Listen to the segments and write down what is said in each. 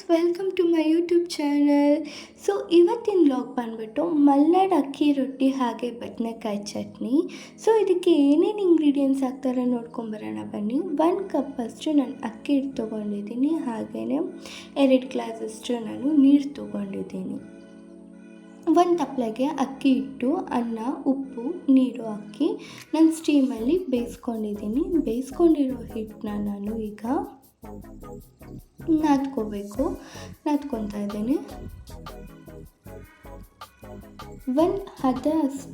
Friends welcome to my YouTube channel so ಇವತ್ತಿನ log ಬಂದುಬಿಟ್ಟು ಮಲ್ನಾಡ್ ಅಕ್ಕಿ ರೊಟ್ಟಿ ಹಾಗೆ ಬದನೆಕಾಯಿ ಚಟ್ನಿ. ಸೊ ಇದಕ್ಕೆ ಏನೇನು ಇಂಗ್ರೀಡಿಯೆಂಟ್ಸ್ ಹಾಕ್ತಾರೆ ನೋಡ್ಕೊಂಬರೋಣ ಬನ್ನಿ. ಒನ್ ಕಪ್ ಅಷ್ಟು ನಾನು ಅಕ್ಕಿ ಹಿಟ್ಟು ತೊಗೊಂಡಿದ್ದೀನಿ ಹಾಗೆಯೇ ಎರಡು ಗ್ಲಾಸಷ್ಟು ನಾನು ನೀರು ತೊಗೊಂಡಿದ್ದೀನಿ. ಒಂದು ತಪ್ಪಲೆಗೆ ಅಕ್ಕಿ ಹಿಟ್ಟು, ಅನ್ನ, ಉಪ್ಪು, ನೀರು ಹಾಕಿ ನಾನು ಸ್ಟೀಮಲ್ಲಿ ಬೇಯಿಸ್ಕೊಂಡಿದ್ದೀನಿ. ಬೇಯಿಸ್ಕೊಂಡಿರೋ ಹಿಟ್ಟನ್ನ ನಾನು ಈಗ ನಾದ್ಕೋಬೇಕು. ನಾದ್ಕೊತಾ ಇದ್ದೇನೆ. ಒಂದು ಹದ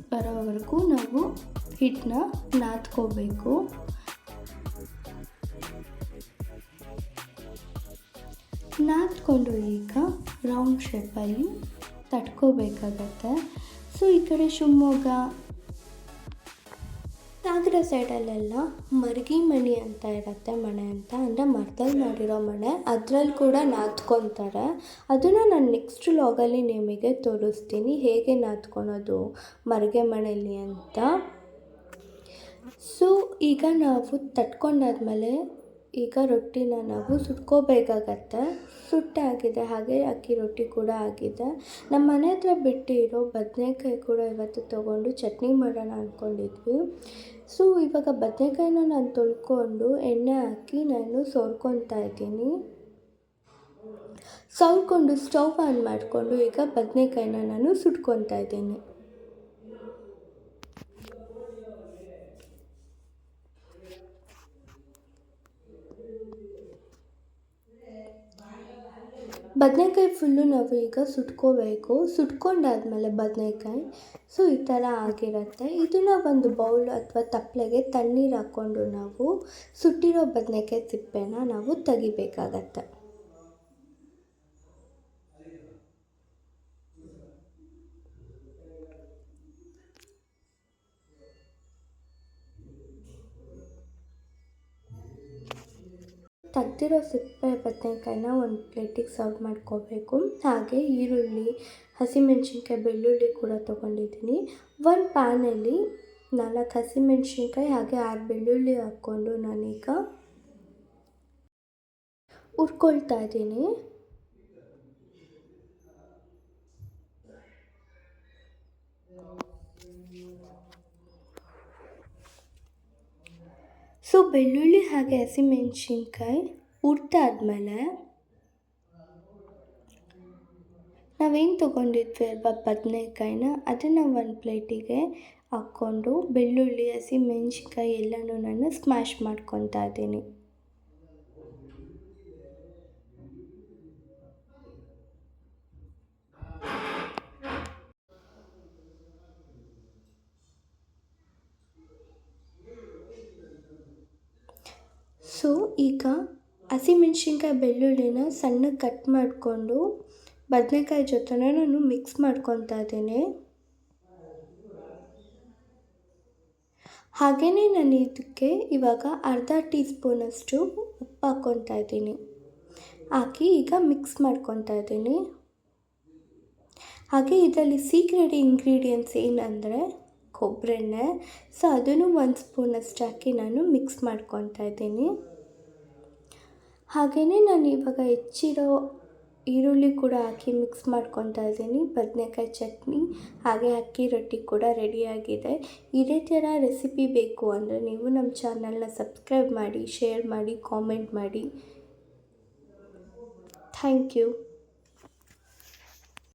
ಬರೋವರೆಗೂ ನಾವು ಹಿಟ್ಟನ್ನ ನಾದ್ಕೋಬೇಕು. ನಾದ್ಕೊಂಡು ಈಗ ರೌಂಡ್ ಶೇಪಲ್ಲಿ ತಟ್ಕೋಬೇಕಾಗತ್ತೆ. ಸೊ ಈ ಕಡೆ ಶಿವಮೊಗ್ಗ ಸಾಗರ ಸೈಡಲ್ಲೆಲ್ಲ ಮರ್ಗಿ ಮಣಿ ಅಂತ ಇರುತ್ತೆ ಮಣೆ ಅಂತ. ಅಂದರೆ ಮರದಲ್ಲಿ ಮಾಡಿರೋ ಮಣೆ. ಅದರಲ್ಲಿ ಕೂಡ ನಾದ್ಕೊತಾರೆ. ಅದನ್ನು ನಾನು ನೆಕ್ಸ್ಟ್ ಲಾಗಲ್ಲಿ ನಿಮಗೆ ತೋರಿಸ್ತೀನಿ. ಹೇಗೆ ನಾದ್ಕೊಳೋದು ಮರಗೆ ಮಣೆಯಲ್ಲಿ ಅಂತ. ಸೊ ಈಗ ನಾವು ತಟ್ಕೊಂಡಾದ್ಮೇಲೆ ಈಗ ರೊಟ್ಟಿನ ನಾವು ಸುಟ್ಕೋಬೇಕಾಗತ್ತೆ. ಸುಟ್ಟಾಗಿದೆ, ಹಾಗೆ ಅಕ್ಕಿ ರೊಟ್ಟಿ ಕೂಡ ಆಗಿದೆ. ನಮ್ಮ ಮನೆ ಹತ್ರ ಬಿಟ್ಟಿರೋ ಬದನೆಕಾಯಿ ಕೂಡ ಇವತ್ತು ತೊಗೊಂಡು ಚಟ್ನಿ ಮಾಡೋಣ ಅಂದ್ಕೊಂಡಿದ್ವಿ ಸೊ ಇವಾಗ ಬದನೆಕಾಯಿನ ನಾನು ತೊಳ್ಕೊಂಡು ಎಣ್ಣೆ ಹಾಕಿ ನಾನು ಸೋರ್ಕೊತಾ ಇದ್ದೀನಿ. ಸೌರ್ಕೊಂಡು ಸ್ಟವ್ ಆನ್ ಮಾಡಿಕೊಂಡು ಈಗ ಬದನೆಕಾಯಿನ ನಾನು ಸುಟ್ಕೊತಾ ಇದ್ದೀನಿ. ಬದನೆಕಾಯಿ ಫುಲ್ಲು ನಾವು ಈಗ ಸುಟ್ಕೋಬೇಕು. ಸುಟ್ಕೊಂಡಾದ್ಮೇಲೆ ಬದನೆಕಾಯಿ, ಸೊ ಈ ಥರ ಆಗಿರುತ್ತೆ. ಇದನ್ನು ಒಂದು ಬೌಲ್ ಅಥವಾ ತಪ್ಪಲೆಗೆ ತಣ್ಣೀರು ಹಾಕ್ಕೊಂಡು ನಾವು ಸುಟ್ಟಿರೋ ಬದನೆಕಾಯಿ ಸಿಪ್ಪೆನ ನಾವು ತೆಗಿಬೇಕಾಗತ್ತೆ. ತೆಗ್ದಿರೋ ಸಿಪ್ಪೆ ಬದನೆಕಾಯಿನ ಒಂದು ಪ್ಲೇಟಿಗೆ ಸರ್ವ್ ಮಾಡ್ಕೋಬೇಕು. ಹಾಗೆ ಈರುಳ್ಳಿ, ಹಸಿಮೆಣ್ಸಿನ್ಕಾಯಿ, ಬೆಳ್ಳುಳ್ಳಿ ಕೂಡ ತೊಗೊಂಡಿದ್ದೀನಿ. ಒಂದು ಪ್ಯಾನಲ್ಲಿ ನಾಲ್ಕು ಹಸಿಮೆಣ್ಸಿನ್ಕಾಯಿ ಹಾಗೆ ಆರು ಬೆಳ್ಳುಳ್ಳಿ ಹಾಕ್ಕೊಂಡು ನಾನೀಗ ಹುರ್ಕೊಳ್ತಾ ಇದ್ದೀನಿ. ಸೊ ಬೆಳ್ಳುಳ್ಳಿ ಹಾಗೆ ಹಸಿಮೆಣ್ಸಿನ್ಕಾಯಿ ಹುರ್ದಾದ್ಮೇಲೆ ನಾವೇನು ತೊಗೊಂಡಿದ್ವಿ ಅಲ್ವಾ ಬದನೆಕಾಯಿನ? ಅದನ್ನು ಒಂದು ಪ್ಲೇಟಿಗೆ ಹಾಕ್ಕೊಂಡು ಬೆಳ್ಳುಳ್ಳಿ, ಹಸಿಮೆಣ್ಸಿನ್ಕಾಯಿ ಎಲ್ಲನೂ ನಾನು ಸ್ಮ್ಯಾಶ್ ಮಾಡ್ಕೊತಾ ಇದ್ದೀನಿ. ಸೊ ಈಗ ಹಸಿಮೆಣ್ಸಿನ್ಕಾಯಿ ಬೆಳ್ಳುಳ್ಳಿನ ಸಣ್ಣಗೆ ಕಟ್ ಮಾಡಿಕೊಂಡು ಬದನೆಕಾಯಿ ಜೊತೆನೇ ನಾನು ಮಿಕ್ಸ್ ಮಾಡ್ಕೊತಾ ಇದ್ದೀನಿ. ಹಾಗೆಯೇ ನಾನು ಇದಕ್ಕೆ ಇವಾಗ ಅರ್ಧ ಟೀ ಸ್ಪೂನಷ್ಟು ಉಪ್ಪು ಹಾಕ್ಕೊತಾ ಇದ್ದೀನಿ. ಹಾಕಿ ಈಗ ಮಿಕ್ಸ್ ಮಾಡ್ಕೊತಾ ಇದ್ದೀನಿ. ಹಾಗೆ ಇದರಲ್ಲಿ ಸೀಕ್ರೆಟ್ ಇಂಗ್ರೀಡಿಯೆಂಟ್ಸ್ ಏನಂದರೆ ಕೊಬ್ಬರೆಣ್ಣೆ ಸೊ ಅದನ್ನು ಒಂದು ಸ್ಪೂನಷ್ಟು ಹಾಕಿ ನಾನು ಮಿಕ್ಸ್ ಮಾಡ್ಕೊತಾ ಇದ್ದೀನಿ. ಹಾಗೆಯೇ ನಾನು ಇವಾಗ ಹೆಚ್ಚಿರೋ ಈರುಳ್ಳಿ ಕೂಡ ಹಾಕಿ ಮಿಕ್ಸ್ ಮಾಡ್ಕೊತಾ ಇದ್ದೀನಿ. ಬದನೆಕಾಯಿ ಚಟ್ನಿ, ಹಾಗೆ ಅಕ್ಕಿ ರೊಟ್ಟಿ ಕೂಡ ರೆಡಿಯಾಗಿದೆ ಇದೇ ಥರ ರೆಸಿಪಿ ಬೇಕು ಅಂದರೆ ನೀವು ನಮ್ಮ ಚಾನಲ್ನ ಸಬ್ಸ್ಕ್ರೈಬ್ ಮಾಡಿ ಶೇರ್ ಮಾಡಿ ಕಾಮೆಂಟ್ ಮಾಡಿ. Thank you